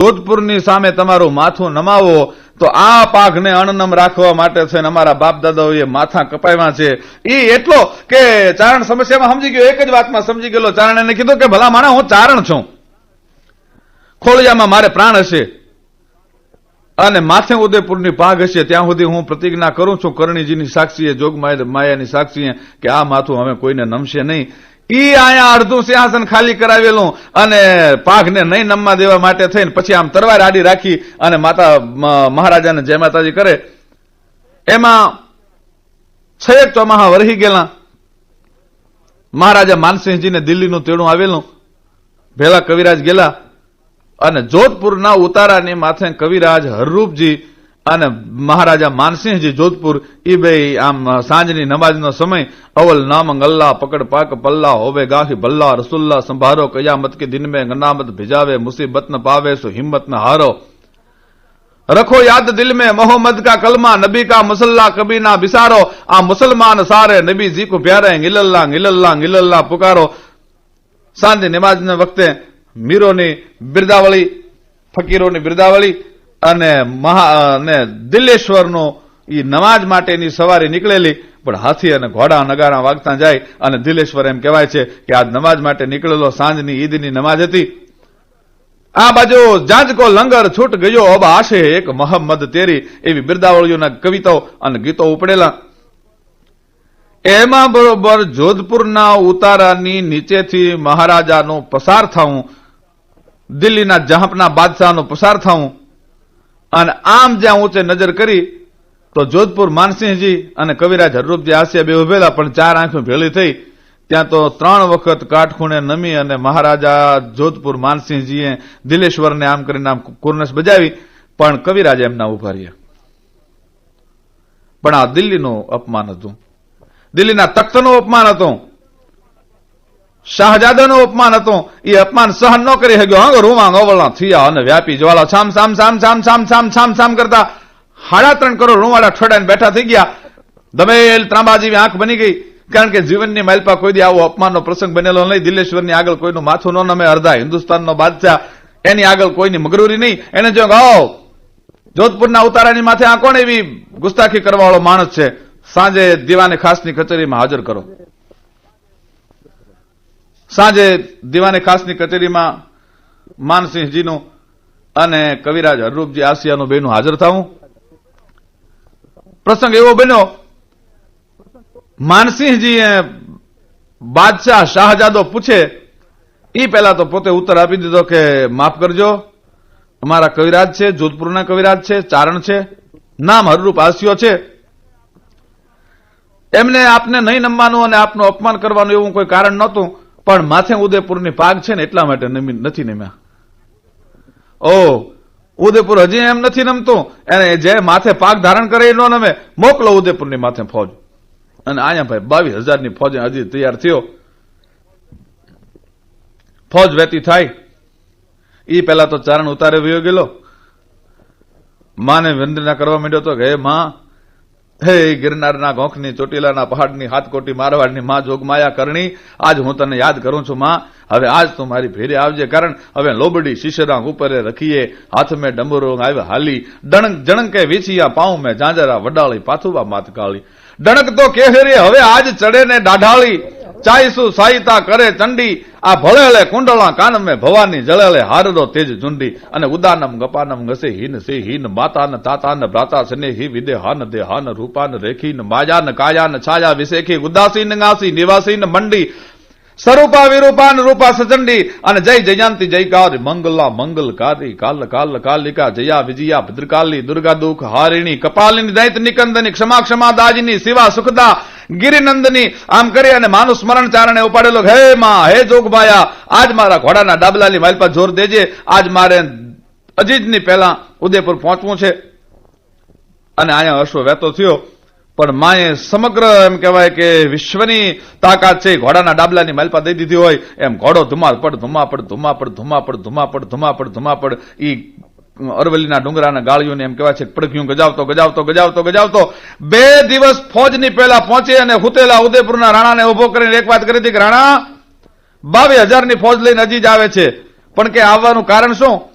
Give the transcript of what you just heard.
જોધપુરની સામે તમારું માથું નમાવો, તો આ પાકને અણનમ રાખવા માટે છે અમારા બાપ દાદાઓએ માથા કપાવ્યા છે. એ એટલો કે ચારણ સમસ્યામાં સમજી ગયો, એક જ વાતમાં સમજી ગયેલો ચારણ એને કીધું કે, ભલા માણા, હું ચારણ છું. ખોળિયામાં મારે પ્રાણ હશે. અને માથે ઉદયપુરની પાઘ હશે. ત્યાં સુધી હું પ્રતિજ્ઞા કરું છું કરણીજીની સાક્ષીએ જોગ માયાની સાક્ષીએ, કે આ માથું હવે કોઈને નમશે નહીં. ઈ અહીંયા અડધું સિંહાસન ખાલી કરાવેલું અને પાઘને નહીં નમવા દેવા માટે થઈને પછી આમ તરવાર આડી રાખી અને માતા મહારાજાને જય માતાજી કરે. એમાં છેક ચોમાહા વરહી ગયેલા. મહારાજા માનસિંહજીને દિલ્હીનું તેડું આવેલું. ભેલા કવિરાજ ગયેલા. અને જોધપુરના ઉતારાની માથે કવિરાજ હરરૂપજી અને મહારાજા માનસિંહજી જોધપુર ઈ બે આમ સાંજની નમાજનો સમય અવલ નામંગ અલ્લાહ પકડ પાક પલ્લા હોવે ગાહી ભલ્લા રસુલ્લા સંભારો કયામત કે દિન में ગનામત ભિજાવે મુસીબત ન પાવે સો હિમ્મત ન હારો रखो याद दिल में मोहम्मद का कलमा नबी का मुसल्ला कभी ना बिसारो आ मुसलमान सारे नबी जी को प्यारे गिलल्ला गिलल्ला गिलल्ला पुकारो સાંજે નમાજના વખતે મીરોની બિરદાવળી ફકીરોની બિરદાવળી અને મહા, અને દિલેશ્વરનો ઈ નમાજ માટેની સવારી નીકળેલી, પણ હાથી અને ઘોડા નગારા વાગતા જાય અને દિલેશ્વર એમ કહેવાય છે કે આ નમાજ માટે નીકળેલો સાંજની ઈદની નમાજ હતી. આ બાજુ જાંજકો લંગર છૂટ ગયો અબ આશે એક મોહમ્મદ તેરી એવી બિરદાવળીઓના કવિતાઓ અને ગીતો ઉપડેલા. એમાં બરોબર જોધપુરના ઉતારાની નીચેથી મહારાજાનો પસાર થવું દિલ્હીના જહાંપના બાદશાહનો પસાર થવું અને આમ જ્યાં ઊંચે નજર કરી, તો જોધપુર માનસિંહજી અને કવિરાજ હરરૂપજી આસિયા બે ઉભેલા, પણ ચાર આંખો ભેળી થઈ. ત્યાં તો ત્રણ વખત કાટખૂણે નમી અને મહારાજા જોધપુર માનસિંહજીએ દિલેશ્વરને આમ કરીને આમ કુર્નસ બજાવી, પણ કવિરાજ એમના ઊભા રહ્યા. પણ આ દિલ્હીનું અપમાન હતું. દિલ્હીના તખ્તનું અપમાન હતું. શાહજાદાનું અપમાન હતું. એ અપમાન સહન ન કરી શક્યો. હંગ રૂમાં ગવળના થયા અને વ્યાપી જ્વાળા છામ છામ છામ છામ છામ છામ છામ છામ કરતા સાડા ત્રણ કરોડ રૂવાડા ઠોડાઈને બેઠા થઈ ગયા. દમેલ ત્રાંબાજી આંખ બની ગઈ. કારણ કે જીવનની માલપા કોઈ દી આવો અપમાનનો પ્રસંગ બનેલો નહીં. દિલ્લેશ્વરની આગળ કોઈનું માથું ન નમે. અડધા હિન્દુસ્તાનનો બાદશાહ. એની આગળ કોઈની મગરૂરી નહીં. એને જો ગાઓ જોધપુરના ઉતારાની માથે આ કોણ એવી ગુસ્તાખી કરવા વાળો માણસ છે? સાંજે દીવાને ખાસની કચેરીમાં હાજર કરો. સાંજે દીવાને ખાસની કચેરીમાં માનસિંહજીનું અને કવિરાજ હરરૂપજી આસિયાનું બેનું હાજર થવું. પ્રસંગ એવો બન્યો, માનસિંહજીએ બાદશાહ શાહજાદો પૂછે એ પહેલા તો પોતે ઉત્તર આપી દીધો કે માફ કરજો, અમારા કવિરાજ છે, જોધપુરના કવિરાજ છે, ચારણ છે, નામ હરરૂપ આસિયો છે. એમને આપને નહીં નમવાનું અને આપનું અપમાન કરવાનું એવું કોઈ કારણ નહોતું. પણ માથે ઉદયપુરની પાગ છે ને એટલા માટે નથી નમ્યા. ઓ ઉદયપુર હજી એમ નથી નમતું? એને જે માથે પાક ધારણ કરે એ ન નમે. મોકલો ઉદયપુરની માથે ફોજ. અને અહીંયા ભાઈ, બાવીસ હજારની ફોજ હજી તૈયાર થયો. ફોજ વેતી થાય. એ પહેલા તો ચારણ ઉતારે વયો ગયેલો. માને વંદના કરવા માંડ્યો તો કે, હે માં હે ગિરનારના ગોખની, ચોટીલાના પહાડની, હાથકોટી મારવાડની, માં જોગમાયા કરણી, આજ હું તને યાદ કરું છું, માં. હવે આજ તું મારી ભેરે આવજે, કારણ હવે લોબડી શીશરા ઉપરે રખીએ, હાથ મેં ડમરો આવે હાલી, ડણક જણકે વીછિયા પાઉં મેં જાંજરા વડાળી પાથુબા માત કાળી ડણક તો કેહરે, હવે આજ ચડે ને દાઢાળી. ચાઈસુ સાહિતા કરે ચંડી, આ ભળેલે કુંડળા કાનમે ભવાની જળેલે હારદો તેજ ઝુંડી, અને ઉદાનમ ગપાનમ ઘસે હિન સે હિન, માતાન તાતાન ભ્રાતા સને હિ વિદે હાન દે હાન રૂપાન રેખીન, માયાન કાયાન છાયા વિશેખી, ઉદાસીન ગાસી, નિવાસીન મંડી સ્વરૂપા વિરૂપાન રૂપા સચંડી અને જય જયંતિ જયકાર મંગલા મંગલકારી કાલ કાલ, કાલિકા, જયા, વિજયા, ભદ્રકાલી, દુર્ગા, દુઃખ, હારિણી, કપાલિની, દૈત, નિકંદની, ક્ષમા ક્ષમા, દાજની, શિવા, સુખદા, ગિરિનંદની, આમ કરી અને માનું સ્મરણ ચારણે ઉપાડેલો, હે માં, હે જોગભાયા આજ મારા ઘોડાના ડાબલાની માઇલ પર જોર દેજે, આજ મારે અજીજની પહેલા ઉદયપુર પહોંચવું છે. અને અહીંયા હર્ષો વહેતો થયો. પણ માએ સમગ્ર એમ કહેવાય કે વિશ્વની તાકાત છે, ઘોડાના ડાબલાની માલપા દઈ દીધી હોય, એમ ઘોડો ધુમાપડ ધુમાપડ ધુમાપડ ધુમાપડ ધુમાપડ ધુમાપડ ધુમાપડ ઈ અરવલ્લીના ડુંગરાના ગાળીઓને એમ કહેવાય છે, પડખ્યું ગજાવતો ગજાવતો ગજાવતો ગજાવતો. બે દિવસ ફોજની પહેલા પહોંચી અને હુતેલા ઉદયપુરના રાણાને ઊભો કરીને એક વાત કરી હતી કે, રાણા, બાવીસ હજારની ફોજ લઈને હજી જ આવે છે. પણ કે આવવાનું કારણ શું?